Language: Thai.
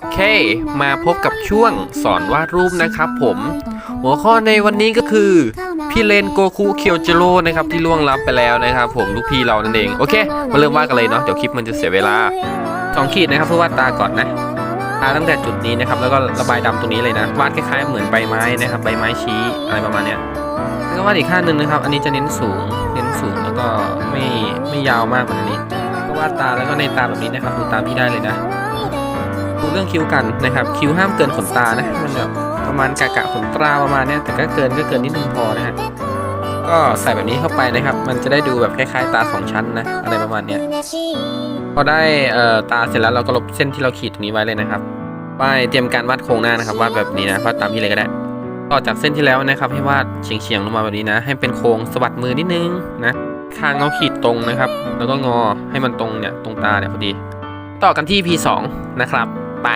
โอเค มาพบกับช่วงสอนวาดรูปนะครับผม หัวข้อในวันนี้ก็คือ พี่เลนโกคุเคียวจิโร่นะครับที่ล่วงลับไปแล้วนะครับผมลูกพี่เรานั่นเอง โอเค มาเริ่มวาดกันเลยเนาะเดี๋ยวคลิปมันจะเสียเวลาสองขีดนะครับเพื่อวาดตาก่อนนะตาตั้งแต่จุดนี้นะครับแล้วก็ระบายดำตรงนี้เลยนะวาดคล้ายๆเหมือนใบไม้นะครับใบไม้ชี้อะไรประมาณเนี้ยแล้วก็วาดอีกข้างหนึ่งนะครับ อันนี้จะเน้นสูง เน้นสูงแล้วก็ไม่ไม่ยาวมากกว่านี้ก็วาดตาแล้วก็ในตาแบบนี้นะครับดูตามพี่ได้เลยนะ รื่องคิ้วกันนะครับคิ้วห้ามเกินขนตานะมันแบบประมาณกะกะขนตาประมาณเนี้ยแต่ก็เกินก็เกินนิดนึงพอนะฮะก็ใส่แบบนี้เข้าไปนะครับ มันจะได้ดูแบบคล้ายๆ ตาสองชั้นนะอะไรประมาณเนี้ยพอได้เอ่อตาเสร็จแล้วเราก็ลบเส้นที่เราขีดตรงนี้ไว้เลยนะครับไปเตรียมการวาดโครงหน้านะครับวาดแบบนี้นะวาดตามพี่เลยก็ได้ต่อจากเส้นที่แล้วนะครับ ให้วาดเฉียงๆลงมาแบบนี้นะ ให้เป็นโค้งสะบัดมือนิดนึงนะคางเราขีดตรงนะครับ แล้วก็งอให้มันตรงเนี่ยตรงตาเนี่ยพอดี ต่อกันที่ P2 นะครับ ไป